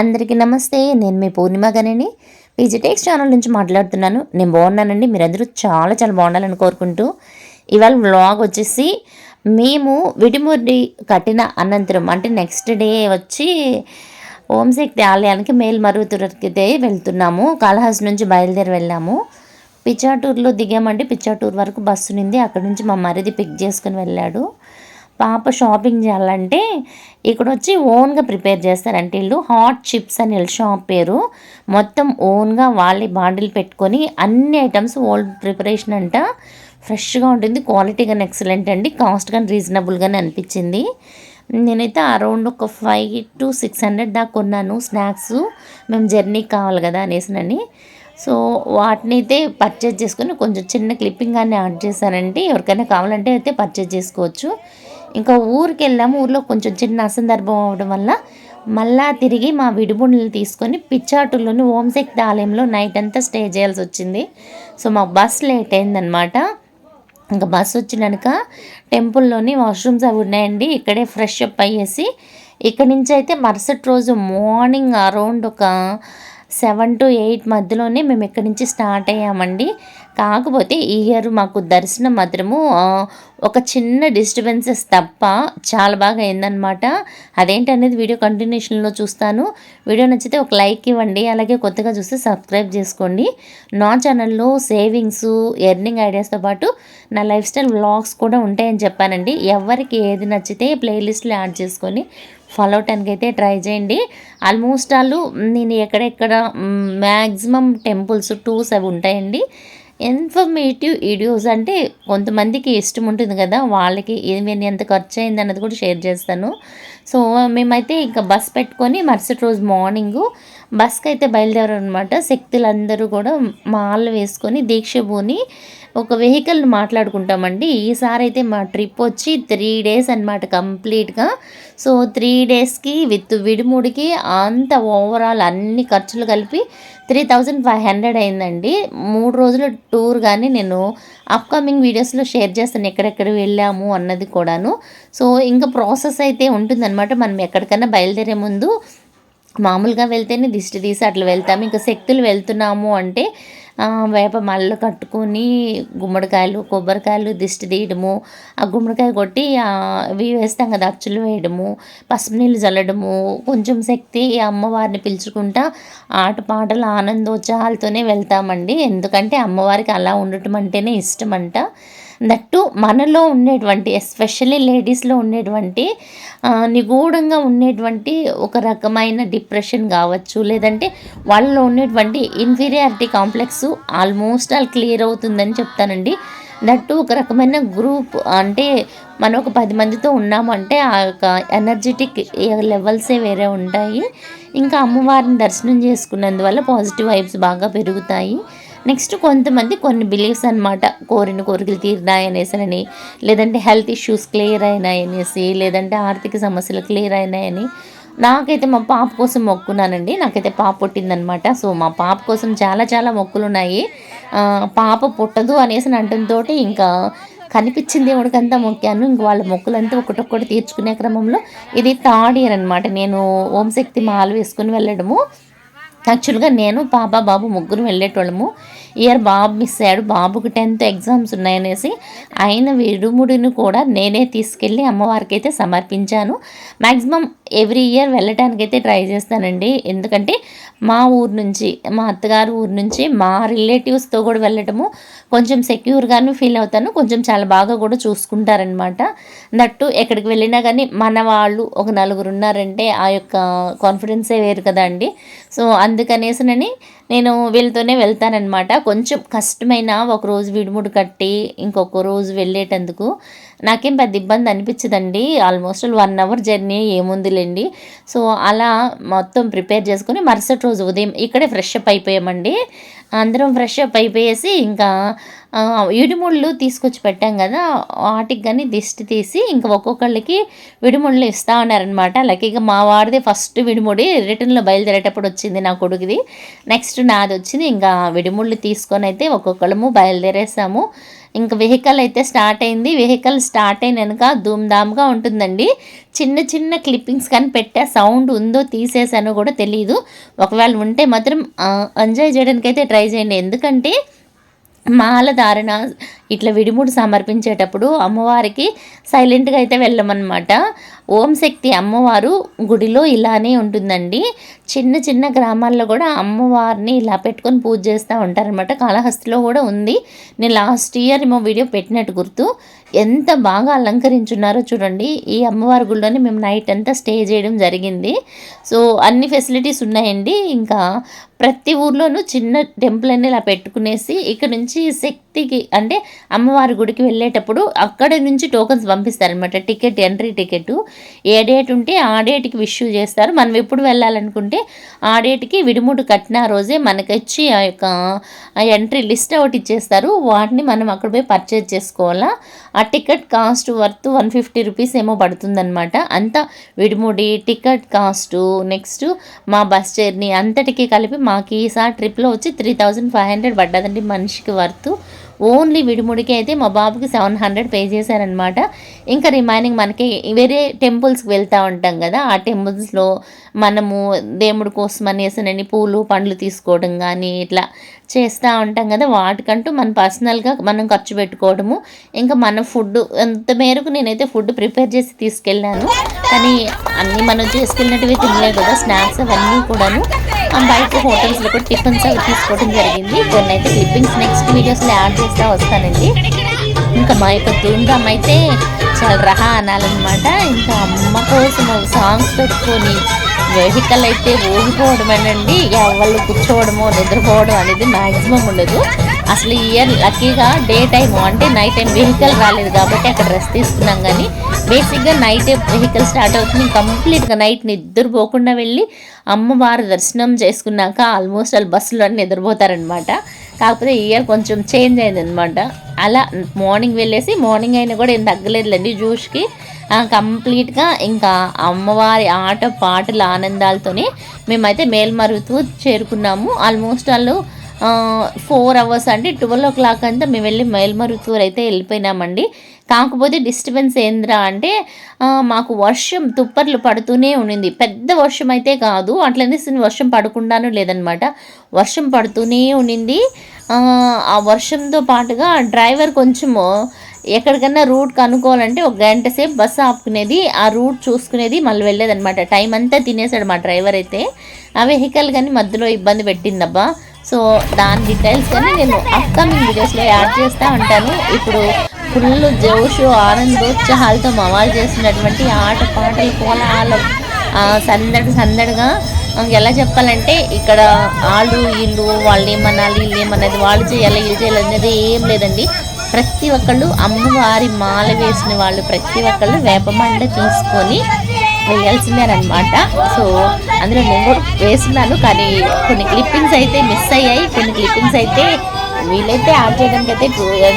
అందరికీ నమస్తే నేను మీ పూర్ణిమ గనేని పీజీటెక్స్ ఛానల్ నుంచి మాట్లాడుతున్నాను. నేను బాగున్నానండి. మీరందరూ చాలా చాలా బాగుండాలని కోరుకుంటూ ఇవాళ వ్లాగ్ వచ్చేసి మేము విడిముడి కట్టిన అనంతరం అంటే నెక్స్ట్ డే వచ్చి ఓంశక్తి ఆలయానికి మేల్మరుగుతురకితే వెళ్తున్నాము. కాళహాస్ నుంచి బయలుదేరి వెళ్ళాము. పిచ్చాటూరులో దిగామండి. పిచ్చాటూరు వరకు బస్సు నింది అక్కడ నుంచి మా మరిది పిక్ చేసుకుని వెళ్ళాడు. పాప షాపింగ్ చేయాలంటే ఇక్కడ వచ్చి ఓన్గా ప్రిపేర్ చేస్తారంటే వీళ్ళు హాట్ చిప్స్ అని వీళ్ళ షాప్ పేరు. మొత్తం ఓన్గా వాళ్ళే బాండిల్ పెట్టుకొని అన్ని ఐటమ్స్ ఓల్డ్ ప్రిపరేషన్ అంట. ఫ్రెష్గా ఉంటుంది క్వాలిటీ కానీ ఎక్సలెంట్ అండి కాస్ట్ కానీ రీజనబుల్గానే అనిపించింది. నేనైతే అరౌండ్ ఒక ఫైవ్ టు సిక్స్ హండ్రెడ్ దాకా కొన్నాను స్నాక్స్. మేము జర్నీకి కావాలి కదా అనేసినని సో వాటిని అయితే పర్చేజ్ చేసుకొని కొంచెం చిన్న క్లిప్పింగ్ కానీ యాడ్ చేశానంటే ఎవరికైనా కావాలంటే అయితే పర్చేజ్ చేసుకోవచ్చు. ఇంకా ఊరికి వెళ్ళాము. ఊర్లో కొంచెం చిన్న అసందర్భం అవడం వల్ల మళ్ళా తిరిగి మా విడిబుండలు తీసుకొని పిచ్చాటులోని ఓంశక్తి ఆలయంలో నైట్ అంతా స్టే చేయాల్సి వచ్చింది. సో మా బస్ లేట్ అయిందనమాట ఇంకా బస్ వచ్చినాక టెంపుల్లోని వాష్రూమ్స్ అవి ఉన్నాయండి. ఇక్కడే ఫ్రెష్ అప్ అయ్యేసి ఇక్కడ నుంచి అయితే మరుసటి రోజు మార్నింగ్ అరౌండ్ ఒక సెవెన్ టు ఎయిట్ మధ్యలోనే మేము ఇక్కడి నుంచి స్టార్ట్ అయ్యామండి. కాకపోతే ఈ ఇయర్ మాకు దర్శనం మాత్రము ఒక చిన్న డిస్టర్బెన్సెస్ తప్ప చాలా బాగా అయిందనమాట అదేంటనేది వీడియో కంటిన్యూషన్లో చూస్తాను. వీడియో నచ్చితే ఒక లైక్ ఇవ్వండి అలాగే కొత్తగా చూస్తే సబ్స్క్రైబ్ చేసుకోండి. నా ఛానల్లో సేవింగ్స్ ఎర్నింగ్ ఐడియాస్తో పాటు నా లైఫ్ స్టైల్ వ్లాగ్స్ కూడా ఉంటాయని చెప్పానండి. ఎవరికి ఏది నచ్చితే ప్లేలిస్ట్లో యాడ్ చేసుకొని ఫాలో అవటానికి అయితే ట్రై చేయండి. ఆల్మోస్ట్ వాళ్ళు నేను ఎక్కడెక్కడ మ్యాక్సిమం టెంపుల్స్ టూర్స్ అవి ఉంటాయండి. ఇన్ఫర్మేటివ్ వీడియోస్ అంటే కొంతమందికి ఇష్టం ఉంటుంది కదా వాళ్ళకి ఏమి ఎంత ఖర్చు అయింది అన్నది కూడా షేర్ చేస్తాను. సో మేమైతే ఇంకా బస్ పెట్టుకొని మరుసటి రోజు మార్నింగు బస్కి అయితే బయలుదేరారు అనమాట శక్తులందరూ కూడా మాలు వేసుకొని దీక్ష భూని ఒక వెహికల్ని మాట్లాడుకుంటామండి. ఈసారి అయితే మా ట్రిప్ వచ్చి త్రీ డేస్ అనమాట కంప్లీట్గా. సో త్రీ డేస్కి విత్ విడిముడికి అంత ఓవరాల్ అన్ని ఖర్చులు కలిపి త్రీ థౌజండ్ ఫైవ్ హండ్రెడ్ అయిందండి. మూడు రోజుల టూర్ కానీ నేను అప్కమింగ్ వీడియోస్లో షేర్ చేస్తాను ఎక్కడెక్కడ వెళ్ళాము అన్నది కూడాను. సో ఇంకా ప్రాసెస్ అయితే ఉంటుందన్నమాట. మనం ఎక్కడికైనా బయలుదేరే ముందు మామూలుగా వెళ్తేనే దిష్టి తీసి అట్లా వెళ్తాము. ఇంకా శక్తులు వెళ్తున్నాము అంటే వేప మళ్ళీ కట్టుకొని గుమ్మడికాయలు కొబ్బరికాయలు దిష్టి తీయడము ఆ గుమ్మడికాయ కొట్టి అవి వేస్తాం కదా అచ్చులు వేయడము పసుపు నీళ్ళు చల్లడము కొంచెం శక్తి అమ్మవారిని పిలుచుకుంటా ఆటపాటలు ఆనందోత్సాహాలతోనే వెళ్తామండి. ఎందుకంటే అమ్మవారికి అలా ఉండటం అంటేనే ఇష్టం అంట. దట్టు మనలో ఉండేటువంటి ఎస్పెషల్లీ లేడీస్లో ఉండేటువంటి నిగూఢంగా ఉండేటువంటి ఒక రకమైన డిప్రెషన్ కావచ్చు లేదంటే వాళ్ళలో ఉండేటువంటి inferiority complex almost all clear అవుతుందని చెప్తానండి. దట్టు ఒక రకమైన గ్రూప్ అంటే మనం ఒక పది మందితో ఉన్నామంటే ఆ యొక్క ఎనర్జెటిక్ లెవెల్సే వేరే ఉంటాయి. ఇంకా అమ్మవారిని దర్శనం చేసుకున్నందువల్ల పాజిటివ్ వైబ్స్ బాగా పెరుగుతాయి. నెక్స్ట్ కొంతమంది కొన్ని బిలీఫ్స్ అనమాట కోరిన కోరికలు తీరినాయనేసని లేదంటే హెల్త్ ఇష్యూస్ క్లియర్ అయినాయనేసి లేదంటే ఆర్థిక సమస్యలు క్లియర్ అయినాయని. నాకైతే మా పాప కోసం మొక్కున్నానండి. నాకైతే పాప పుట్టిందనమాట సో మా పాప కోసం చాలా చాలా మొక్కులు ఉన్నాయి పాప పుట్టదు అనేసి అంటంతో ఇంకా కనిపించింది దేవుడికంతా మొక్కాను. ఇంక వాళ్ళ మొక్కులంతా ఒకటొక్కటి తీర్చుకునే క్రమంలో ఇది థర్డ్ ఇయర్ అనమాట నేను ఓంశక్తి మాల వేసుకుని వెళ్ళడము. యాక్చువల్గా నేను పాప బాబు ముగ్గురు వెళ్ళేటోళ్ళము. ఇయర్ బాబు మిస్ అయ్యాడు. బాబుకి టెన్త్ ఎగ్జామ్స్ ఉన్నాయనేసి ఆయన విడుముడిని కూడా నేనే తీసుకెళ్ళి అమ్మవారికి అయితే సమర్పించాను. మ్యాక్సిమం ఎవ్రీ ఇయర్ వెళ్ళటానికైతే ట్రై చేస్తానండి. ఎందుకంటే మా ఊరు నుంచి మా అత్తగారు ఊరు నుంచి మా రిలేటివ్స్తో కూడా వెళ్ళటము కొంచెం సెక్యూర్గాను ఫీల్ అవుతాను. కొంచెం చాలా బాగా కూడా చూసుకుంటారనమాట. నట్టు ఎక్కడికి వెళ్ళినా కానీ మన వాళ్ళు ఒక నలుగురు ఉన్నారంటే ఆ యొక్క కాన్ఫిడెన్సే వేరు కదా అండి. సో అందుకనేసినని నేను వీళ్ళతోనే వెళ్తానన్నమాట. కొంచెం కష్టమైన ఒకరోజు విడుముడు విడిముడు కట్టి ఇంకొక రోజు వెళ్ళేటందుకు. నాకేం పెద్ద ఇబ్బంది అనిపించదండి. ఆల్మోస్ట్ వన్ అవర్ జర్నీ ఏముందిలేండి. సో అలా మొత్తం ప్రిపేర్ చేసుకుని మరుసటి రోజు ఉదయం ఇక్కడే ఫ్రెష్ అప్ అయిపోయామండి. అందరం ఫ్రెష్ అప్ అయిపోయేసి ఇంకా విడిముళ్ళు తీసుకొచ్చి పెట్టాం కదా వాటికి కానీ దిష్టి తీసి ఇంకా ఒక్కొక్కళ్ళకి విడిముళ్ళు ఇస్తా ఉన్నారనమాట లక్కీగా మా వాడిదే ఫస్ట్ విడిముడి రిటర్న్లో బయలుదేరేటప్పుడు వచ్చింది నా కొడుకుది. నెక్స్ట్ నాది వచ్చింది ఇంకా విడిముళ్ళు తీసుకొని అయితే ఒక్కొక్కళ్ళము బయలుదేరేసాము. ఇంకా వెహికల్ అయితే స్టార్ట్ అయింది. వెహికల్ స్టార్ట్ అయిన ధూమ్ధామ్గా ఉంటుందండి. చిన్న చిన్న క్లిప్పింగ్స్ కానీ పెట్టే సౌండ్ ఉందో తీసేసానో కూడా తెలియదు ఒకవేళ ఉంటే మాత్రం ఎంజాయ్ చేయడానికి అయితే ట్రై చేయండి. ఎందుకంటే మాల ధారణ ఇట్లా విడిముడు సమర్పించేటప్పుడు అమ్మవారికి సైలెంట్గా అయితే వెళ్ళమన్నమాట. ఓం శక్తి అమ్మవారు గుడిలో ఇలానే ఉంటుందండి. చిన్న చిన్న గ్రామాల్లో కూడా అమ్మవారిని ఇలా పెట్టుకొని పూజ చేస్తూ ఉంటారనమాట కాళహస్తిలో కూడా ఉంది. నేను లాస్ట్ ఇయర్ ఏమో వీడియో పెట్టినట్టు గుర్తు. ఎంత బాగా అలంకరించున్నారో చూడండి. ఈ అమ్మవారి గుడిలోనే మేము నైట్ అంతా స్టే చేయడం జరిగింది. సో అన్ని ఫెసిలిటీస్ ఉన్నాయండి. ఇంకా ప్రతి ఊర్లోనూ చిన్న టెంపుల్ అని ఇలా పెట్టుకునేసి ఇక్కడ నుంచి శక్తికి అంటే అమ్మవారి గుడికి వెళ్ళేటప్పుడు అక్కడ నుంచి టోకన్స్ పంపిస్తారనమాట టికెట్ ఎంట్రీ టికెట్. ఏ డేట్ ఉంటే ఆ డేట్కి విష్యూ చేస్తారు. మనం ఎప్పుడు వెళ్ళాలనుకుంటే ఆ డేట్కి విడిముడు కట్టిన రోజే మనకొచ్చి వచ్చి ఆ యొక్క ఎంట్రీ లిస్ట్ ఒకటి ఇచ్చేస్తారు. వాటిని మనం అక్కడ పోయి పర్చేజ్ చేసుకోవాలా? ఆ ticket cost worth one fifty rupees ఏమో పడుతుందన్నమాట. అంతా విడిముడి టికెట్ కాస్ట్ నెక్స్ట్ మా బస్ జర్నీ అంతటికి కలిపి మాకు ఈసారి ట్రిప్లో వచ్చి త్రీ థౌజండ్ ఫైవ్ హండ్రెడ్ పడ్డదండి మనిషికి వర్త్. ఓన్లీ విడిముడికి అయితే మా బాబుకి సెవెన్ హండ్రెడ్ పే చేశారనమాట ఇంకా రిమైనింగ్ మనకి వేరే టెంపుల్స్కి వెళ్తూ ఉంటాం కదా ఆ టెంపుల్స్లో మనము దేవుడి కోసం అనేసినని పూలు పండ్లు తీసుకోవడం కానీ ఇట్లా చేస్తూ ఉంటాం కదా వాటికంటూ మన పర్సనల్గా మనం ఖర్చు పెట్టుకోవడము. ఇంకా మన ఫుడ్ ఎంత మేరకు నేనైతే ఫుడ్ ప్రిపేర్ చేసి తీసుకెళ్ళాను. కానీ అన్నీ మనం చేసుకెళ్ళినట్టువి తినలేదు కదా స్నాక్స్ అవన్నీ కూడాను. బయట హోటల్స్లో కూడా టిఫిన్స్ అవి తీసుకోవడం జరిగింది. కొన్ని అయితే క్లిప్పింగ్స్ నెక్స్ట్ వీడియోస్లో యాడ్ చేస్తా వస్తానండి. ఇంకా మా యొక్క ధూమ్ధామ్ అయితే చాలా రహా అనాలన్నమాట. ఇంకా అమ్మ కోసం సాంగ్స్ పెట్టుకొని వెహికల్ అయితే ఊగిపోవడమేనండి ఎవరు కూర్చోవడమో నిద్రపోవడం అనేది మ్యాక్సిమం ఉండదు. అసలు ఇయర్ లక్కీగా డే టైం అంటే నైట్ టైం వెహికల్ రాలేదు కాబట్టి అక్కడ రెస్ట్ తీసుకున్నాం కానీ బేసిక్గా నైట్ వెహికల్ స్టార్ట్ అవుతుంది. కంప్లీట్గా నైట్ నిద్రపోకుండా వెళ్ళి అమ్మవారి దర్శనం చేసుకున్నాక ఆల్మోస్ట్ వాళ్ళు బస్సులో అన్నీ నిద్రపోతారనమాట కాకపోతే ఇయర్ కొంచెం చేంజ్ అయిందనమాట అలా మార్నింగ్ వెళ్ళేసి మార్నింగ్ అయినా కూడా ఏం తగ్గలేదులేండి జ్యూస్కి కంప్లీట్గా ఇంకా అమ్మవారి ఆట పాటల ఆనందాలతోనే మేమైతే మేల్మరుగుతూ చేరుకున్నాము. ఆల్మోస్ట్ వాళ్ళు ఫోర్ అవర్స్ అంటే ట్వెల్వ్ ఓ క్లాక్ అంతా మేము వెళ్ళి మేల్మరుతూరు అయితే వెళ్ళిపోయినామండి. కాకపోతే డిస్టర్బెన్స్ ఏంద్రా అంటే మాకు వర్షం తుప్పర్లు పడుతూనే ఉండింది. పెద్ద వర్షం అయితే కాదు అట్లనే వర్షం పడకుండానూ లేదనమాట. వర్షం పడుతూనే ఉండింది. ఆ వర్షంతో పాటుగా డ్రైవర్ కొంచెము ఎక్కడికన్నా రూట్ కనుక్కోవాలంటే ఒక గంట సేపు బస్సు ఆపుకునేది ఆ రూట్ చూసుకునేది మళ్ళీ వెళ్ళేదనమాట. టైం అంతా తినేసాడు మా డ్రైవర్ అయితే. ఆ వెహికల్ కానీ మధ్యలో ఇబ్బంది పెట్టిందబ్బా. సో దాని డీటెయిల్స్ కానీ నేను అప్కమింగ్ వీడియోస్లో యాడ్ చేస్తూ ఉంటాను. ఇప్పుడు ఫుల్ జోషు ఆనందోత్సాహాలతో మవాలు చేసినటువంటి ఆట పాటలు కోలాలు సందడి సందడిగా ఎలా చెప్పాలంటే ఇక్కడ వాళ్ళు వీళ్ళు వాళ్ళు ఏమనాలి వీళ్ళు ఏమన్నది వాళ్ళు చేయాలి వీళ్ళు చేయాలి అనేది ఏం లేదండి. ప్రతి ఒక్కళ్ళు అమ్మవారి మాల వేసిన వాళ్ళు ప్రతి ఒక్కళ్ళు వేపమండ తీసుకొని వేయాల్సిందేనమాట సో అందులో నేను కూడా వేస్తున్నాను కానీ కొన్ని క్లిప్పింగ్స్ అయితే మిస్ అయ్యాయి కొన్ని క్లిప్పింగ్స్ అయితే వీలైతే యాడ్ చేయడానికి అయితే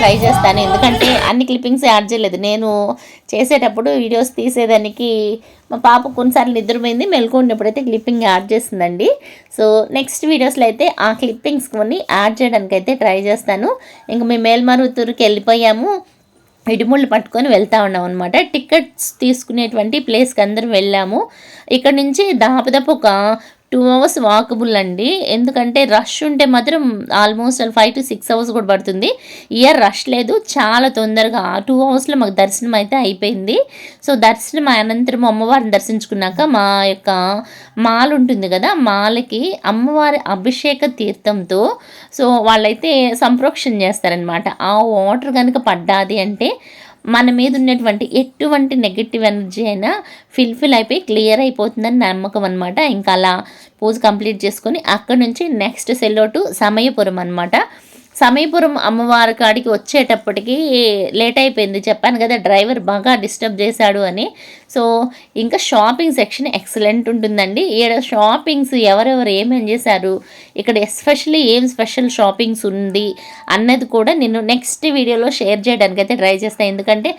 ట్రై చేస్తాను. ఎందుకంటే అన్ని క్లిప్పింగ్స్ యాడ్ చేయలేదు. నేను చేసేటప్పుడు వీడియోస్ తీసేదానికి మా పాప కొన్నిసార్లు నిద్రపోయింది అయితే క్లిప్పింగ్ యాడ్ చేసిందండి సో నెక్స్ట్ వీడియోస్లో అయితే ఆ క్లిప్పింగ్స్ కొన్ని యాడ్ చేయడానికి అయితే ట్రై చేస్తాను. ఇంక మేము మేల్మరుతూరుకి వెళ్ళిపోయాము. ఇడిముళ్ళు పట్టుకొని వెళ్తూ ఉన్నాం అనమాట టికెట్స్ తీసుకునేటువంటి ప్లేస్కి అందరం వెళ్ళాము. ఇక్కడ నుంచి దాదాపు ఒక టూ అవర్స్ వాకబుల్ అండి. ఎందుకంటే రష్ ఉంటే మాత్రం almost five to six hours కూడా పడుతుంది. ఇయర్ రష్ లేదు. చాలా తొందరగా టూ అవర్స్లో మాకు దర్శనం అయితే అయిపోయింది. సో దర్శనం అనంతరం అమ్మవారిని దర్శించుకున్నాక మా యొక్క మాల్ ఉంటుంది కదా మాలకి అమ్మవారి అభిషేక తీర్థంతో సో వాళ్ళైతే సంప్రోక్షణ చేస్తారనమాట ఆ వాటర్ కనుక పడ్డాది అంటే మన మీద ఉన్నటువంటి ఎటువంటి నెగిటివ్ ఎనర్జీ అయినా ఫిల్ఫిల్ అయిపోయి క్లియర్ అయిపోతుందని నమ్మకం అనమాట ఇంకా అలా పూజ కంప్లీట్ చేసుకొని అక్కడ నుంచి నెక్స్ట్ సెల్లోటు సమయపురం అనమాట సమయపురం అమ్మవారి కాడికి వచ్చేటప్పటికి లేట్ అయిపోయింది. చెప్పాను కదా డ్రైవర్ బాగా డిస్టర్బ్ చేశాడు అని. సో ఇంకా షాపింగ్ సెక్షన్ ఎక్సలెంట్ ఉంటుందండి. ఈడ షాపింగ్స్ ఎవరెవరు ఏమేం చేశారు? ఇక్కడ ఎస్పెషల్లీ ఏం స్పెషల్ షాపింగ్స్ ఉంది అన్నది కూడా నేను నెక్స్ట్ వీడియోలో షేర్ చేయడానికి అయితే ట్రై చేస్తాను ఎందుకంటే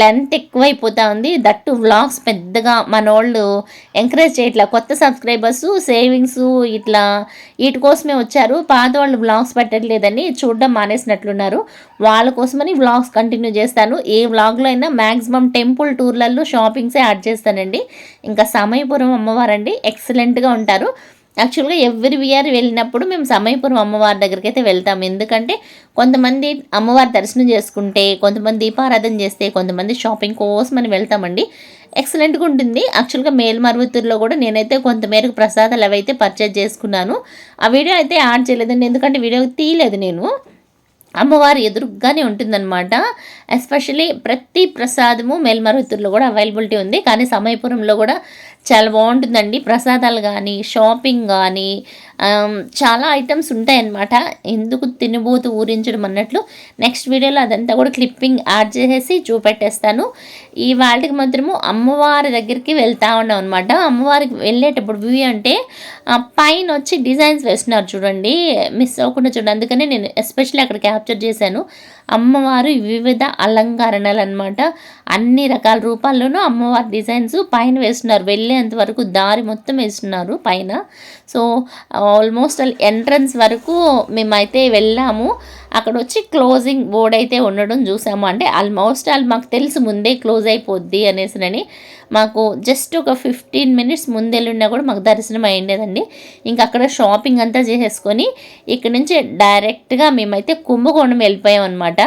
లెంత్ ఎక్కువైపోతా ఉంది. దట్టు వ్లాగ్స్ పెద్దగా మన వాళ్ళు ఎంకరేజ్ చేయట్లా. కొత్త సబ్స్క్రైబర్స్ సేవింగ్స్ ఇట్లా వీటి కోసమే వచ్చారు. పాత వాళ్ళు వ్లాగ్స్ పెట్టట్లేదని చూడడం మానేసినట్లున్నారు. వాళ్ళ కోసమని వ్లాగ్స్ కంటిన్యూ చేస్తాను. ఏ వ్లాగ్లో అయినా మ్యాక్సిమం టెంపుల్ టూర్లలో షాపింగ్స్ యాడ్ చేస్తానండి. ఇంకా సమయపురం అమ్మవారండి ఎక్సలెంట్గా ఉంటారు. యాక్చువల్గా ఎవ్రీ ఇయర్ వెళ్ళినప్పుడు మేము సమయపురం అమ్మవారి దగ్గరికి అయితే వెళ్తాం. ఎందుకంటే కొంతమంది అమ్మవారి దర్శనం చేసుకుంటే కొంతమంది దీపారాధన చేస్తే కొంతమంది షాపింగ్ కోసం అని వెళ్తామండి. ఎక్సలెంట్గా ఉంటుంది. యాక్చువల్గా మేల్మరువత్తూరులో కూడా నేనైతే కొంతమేరకు ప్రసాదాలు అవైతే పర్చేజ్ చేసుకున్నాను. ఆ వీడియో అయితే యాడ్ చేయలేదండి. ఎందుకంటే వీడియో తీయలేదు నేను. అమ్మవారి ఎదురుగానే ఉంటుందన్నమాట. ఎస్పెషలీ ప్రతి ప్రసాదము మేల్మరుతుల్లో కూడా అవైలబిలిటీ ఉంది. కానీ సమయపురంలో కూడా చాలా బాగుంటుందండి. ప్రసాదాలు కానీ షాపింగ్ కానీ చాలా ఐటమ్స్ ఉంటాయన్నమాట. ఎందుకు తినబోతు ఊరించడం అన్నట్లు నెక్స్ట్ వీడియోలో అదంతా కూడా క్లిప్పింగ్ యాడ్ చేసేసి చూపెట్టేస్తాను. ఈ వాళ్ళకి మాత్రము అమ్మవారి దగ్గరికి వెళ్తా ఉన్నాం అనమాట అమ్మవారికి వెళ్ళేటప్పుడు వ్యూ అంటే పైన వచ్చి డిజైన్స్ వేస్తున్నారు చూడండి. మిస్ అవ్వకుండా చూడండి. అందుకనే నేను ఎస్పెషల్లీ అక్కడ క్యాప్చర్ చేశాను. అమ్మవారు వివిధ అలంకరణలు అనమాట అన్ని రకాల రూపాల్లోనూ అమ్మవారి డిజైన్స్ పైన వేస్తున్నారు. వెళ్ళేంత వరకు దారి మొత్తం వేస్తున్నారు పైన. సో ఆల్మోస్ట్ ఎంట్రన్స్ వరకు మేమైతే వెళ్ళాము. అక్కడ వచ్చి క్లోజింగ్ బోర్డ్ అయితే ఉండడం చూసాము. అంటే ఆల్మోస్ట్ ఆల్ మాకు తెలుసు ముందే క్లోజ్ అయిపోద్ది అనేసినని మాకు జస్ట్ ఒక ఫిఫ్టీన్ మినిట్స్ ముందెళ్ళున్నా కూడా మాకు దర్శనం అయ్యిండేదండి. ఇంకా అక్కడ షాపింగ్ అంతా చేసేసుకొని ఇక్కడ నుంచి డైరెక్ట్గా మేమైతే కుంభకోణం వెళ్ళిపోయాం అనమాట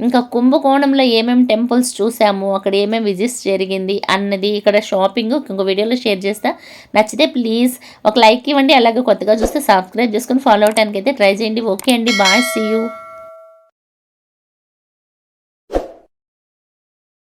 ఇంకా కుంభకోణంలో ఏమేమి టెంపుల్స్ చూసాము అక్కడ ఏమేమి విజిట్స్ జరిగింది అన్నది ఇక్కడ షాపింగ్ ఇంకో వీడియోలో షేర్ చేస్తా. నచ్చితే ప్లీజ్ ఒక లైక్ ఇవ్వండి అలాగే కొత్తగా చూస్తే సబ్స్క్రైబ్ చేసుకొని ఫాలో అవడానికి అయితే ట్రై చేయండి. ఓకే అండి బాయ్ సీ యూ